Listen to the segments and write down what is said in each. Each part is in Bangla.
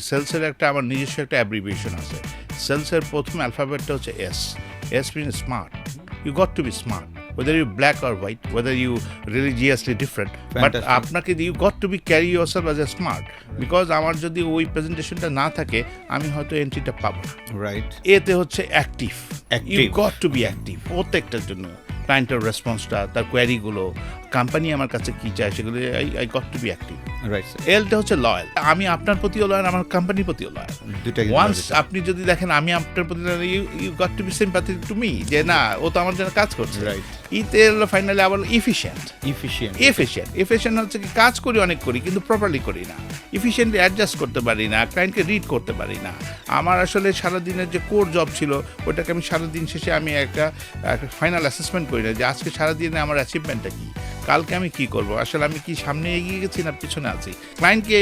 সেলসের একটা আমার নিজস্ব একটা অ্যাব্রিভিয়েশন আছে। সেলসের প্রথম অ্যালফাবেটটা হচ্ছে S S mean smart you got to be smart whether you black or white, whether you religiously different, but Fantastic. আপনাকে you got to be carry yourself as a smart because আমার যদি ওই প্রেজেন্টেশনটা না থাকে আমি হয়তো এন্ট্রিটা পাবো না। রাইট এতে হচ্ছে active you got to be active প্রত্যেকটার জন্য। ক্লায়েন্টের রেসপন্সটা তার কোয়ারিগুলো কোম্পানি আমার কাছে কি চায় সেগুলো I I got to be active right এলটা হচ্ছে লয়াল আমি আপনার প্রতিও লয়াল আমার কোম্পানির প্রতিও লয়াল ওয়ান্স আপনি যদি দেখেন আমি আপনার প্রতি you you got to be sympathy to me যে না ও তো আমার জন্য কাজ করছে। Right. ইতে হলো ফাইনালি আবার ইফিশিয়েন্ট ইফিশিয়েন্ট এফিশিয়েন্ট এফিশিয়েন্ট হচ্ছে কি কাজ করি অনেক করি কিন্তু প্রপারলি করি না। এফিশিয়েন্টলি অ্যাডজাস্ট করতে পারি না ক্লায়েন্টকে রিড করতে পারি না। আমার আসলে সারাদিনের যে কোর জব ছিল ওটাকে আমি সারাদিন শেষে আমি একটা ফাইনাল অ্যাসেসমেন্ট করি না যে আজকে সারাদিনে আমার অ্যাচিভমেন্টটা কি। কালকে আমি কি করব? আসলে আমি কি সামনে এগিয়ে গেছি না পিছনে আছি? ক্লায়েন্টকে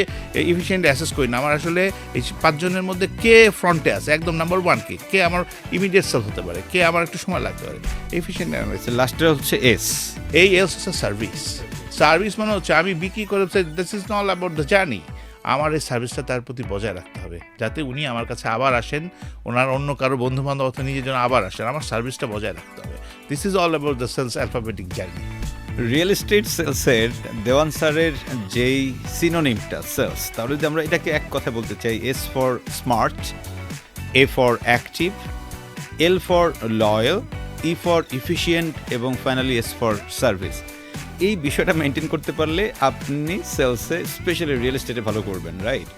এফিশিয়েন্ট অ্যাসেস করি না। আমার আসলে এই পাঁচজনের মধ্যে কে ফ্রন্টে আছে? একদম নাম্বার ওয়ান কে? কে আমার ইমিডিয়েট সেল হতে পারে? কে আমার একটু সময় লাগতে পারে? এফিশিয়েন্ট অ্যানালাইসিস লাস্টটা হচ্ছে এস এই এস হচ্ছে সার্ভিস সার্ভিস মানে হচ্ছে আমি বিক্রি করে this is not about the journey আমার এই সার্ভিসটা তার প্রতি বজায় রাখতে হবে। যাতে উনি আমার কাছে আবার আসেন ওনার অন্য কারও বন্ধু বান্ধব অথবা নিজের জন্য আবার আসেন। আমার সার্ভিসটা বজায় রাখতে হবে। This is all about the sales alphabetic journey real estate সেলসের Dewan স্যারের যেই সিনোনিমটা সেলস তাহলে যদি আমরা এটাকে এক কথা বলতে চাই S for smart A for active L for loyal E for efficient এবং ফাইনালি এস ফর সার্ভিস এই বিষয়টা মেনটেন করতে পারলে আপনি সেলসে স্পেশালি রিয়েল এস্টেটে ভালো করবেন রাইট